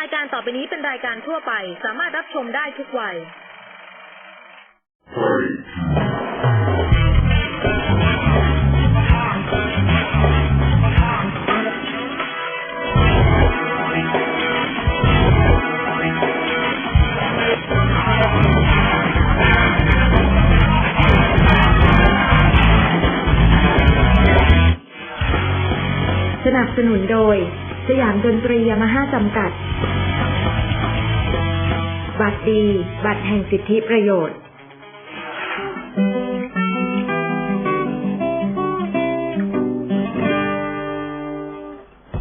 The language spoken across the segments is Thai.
รายการต่อไปนี้เป็นรายการทั่วไป สามารถรับชมได้ทุกวัย สนับสนุนโดย สยามดนตรียามาฮ่าจำกัด บัตรดี บัตรแห่งสิทธิประโยชน์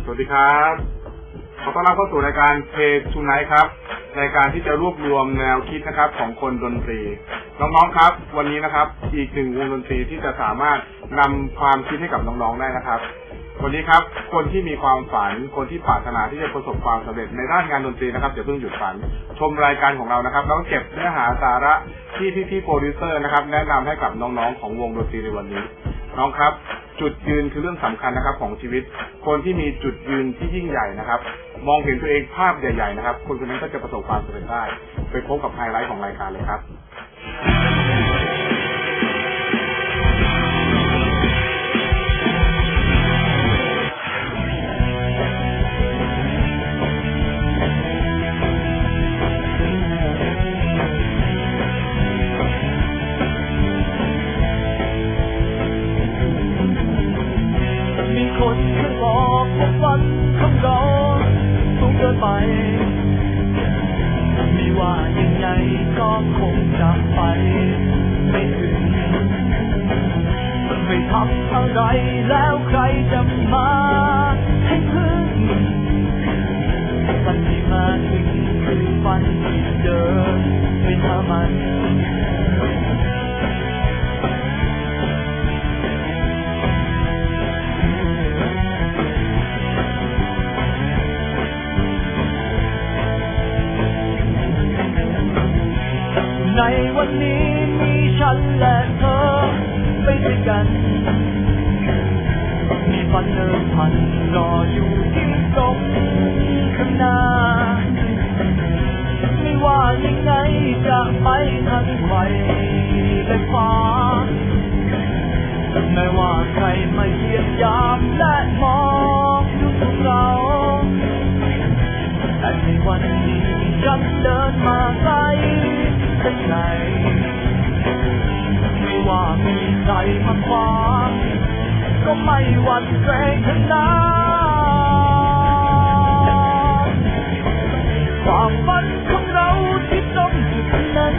สวัสดีครับ ขอต้อนรับเข้าสู่รายการเพจชูไนครับ รายการที่จะรวบรวมแนวคิดนะครับของคนดนตรี น้องๆครับ วันนี้นะครับ อีกหนึ่งวงดนตรีที่จะสามารถนำความคิดให้กับน้องๆได้นะครับ วันนี้ครับ คนที่มีความฝัน คนที่ปรารถนาที่จะประสบความสำเร็จในด้านงานดนตรีนะครับอย่าเพิ่งหยุดฝัน ชมรายการของเรานะครับแล้วก็เก็บเนื้อหาสาระที่พี่ๆโปรดิวเซอร์นะครับ แนะนำให้กับน้องๆของวงดนตรีในวันนี้ น้องครับ จุดยืนคือเรื่องสำคัญนะครับของชีวิต คนที่มีจุดยืนที่ยิ่งใหญ่นะครับ มองเห็นตัวเองภาพใหญ่ ๆ นะครับ คนคนนั้นก็จะประสบความสำเร็จได้ ไปพบกับไฮไลท์ของรายการเลยครับ ว่ายังไงก็คงจะไปไม่ถึงไม่ทำอะไรแล้วใครจะมาให้พึ่งวันที่มาถึงคือวันที่เดินไปหามัน วันนี้มีฉันและเธอไปด้วยกัน มีฝันเดิมพันรออยู่ที่ตรงข้างหน้า ไม่ว่ายังไงจะไปทันไกลและฟ้าไม่ว่าใครมาเยียบยามและมองดูพวกเราแต่ในวันนี้ฉันเไม่หวั่นเกรงขนาความฝันของเราที่ต้องจุดนั้น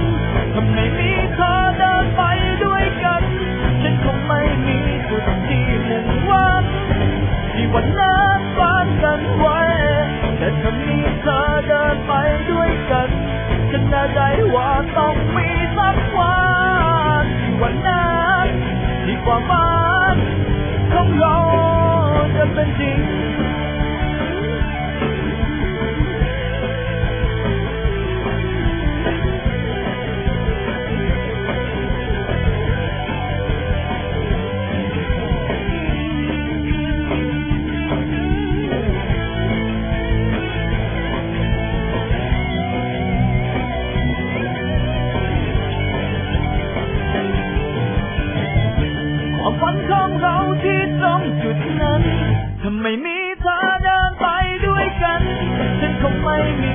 จ รงจุดนั้น ถ้าไม่มีเธอเดินไปด้วยกัน ฉันคงไม่มี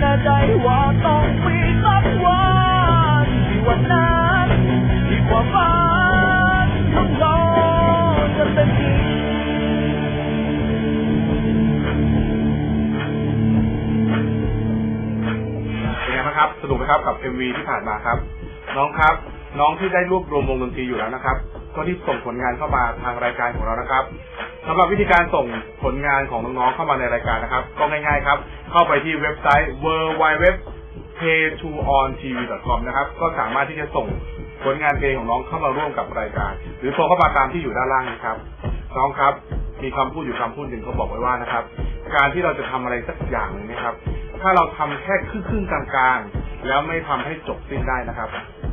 แน่ใจว่าต้องมีสักวันที่วันนั้นที่ความฝันของเราจะเป็นจริงเป็นไงบ้างครับสนุกไหมครับกับ MV ที่ผ่านมาครับ น้องครับ น้องที่ได้รวบรวมวงดนตรีอยู่แล้วนะครับ ก็รีบส่งผลงานเข้ามาทางรายการของเรานะครับสำหรับวิธีการส่งผลงานของน้องๆเข้ามาในรายการนะครับ ก็ง่ายๆครับ เข้าไปที่เว็บไซต์ w w w p a y t o o n t v c o m นะครับ ก็สามารถที่จะส่งผลงานเพลงของน้องเข้ามาร่วมกับรายการ หรือโทรเข้ามาตามที่อยู่ด้านล่างนี้ครับ น้องครับ มีคำพูดอยู่คำพูดหนึ่งเขาบอกไว้ว่านะครับ การที่เราจะทำอะไรสักอย่างนึงนะครับ ถ้าเราทำแค่ครึ่งครึ่งๆกลางๆแล้วไม่ทำให้จบสิ้นได้นะครับ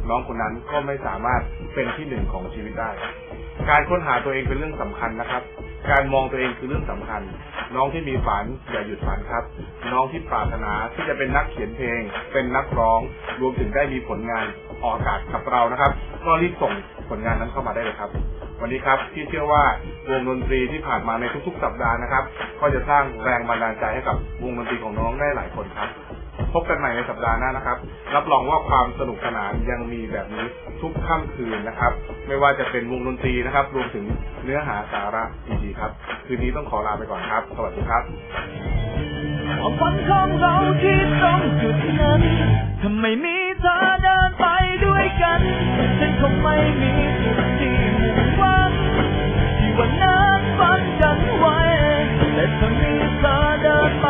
น้องคนนั้นก็ไม่สามารถเป็นที่หนึ่งของชีวิตได้ การค้นหาตัวเองเป็นเรื่องสำคัญนะครับ การมองตัวเองคือเรื่องสำคัญ น้องที่มีฝันอย่าหยุดฝันครับ น้องที่ปรารถนาที่จะเป็นนักเขียนเพลง เป็นนักร้อง รวมถึงได้มีผลงานออกอากาศกับเรานะครับ ก็รีบส่งผลงานนั้นเข้ามาได้เลยครับ วันนี้ครับที่เชื่อว่าวงดนตรีที่ผ่านมาในทุกๆ สัปดาห์นะครับ ก็จะสร้างแรงบันดาลใจให้กับวงดนตรีของน้องได้หลายคนครับ พบกันใหม่ในสัปดาห์หน้านะครับ รับรองว่าความสนุกสนานยังมีแบบนี้ทุกค่ำคืนนะครับ ไม่ว่าจะเป็นวงดนตรีนะครับ รวมถึงเนื้อหาสาระดีๆครับ คืนนี้ต้องขอลาไปก่อนครับ สวัสดีครับความฝันของเราที่ตรงจุดนั้นทำไมมีเธอเดินไปด้วยกัน ฉันคงไม่มีจุดที่มุ่งหวังที่วันนั้นฝันกันไว้แต่ถ้ามีเธอเดินไป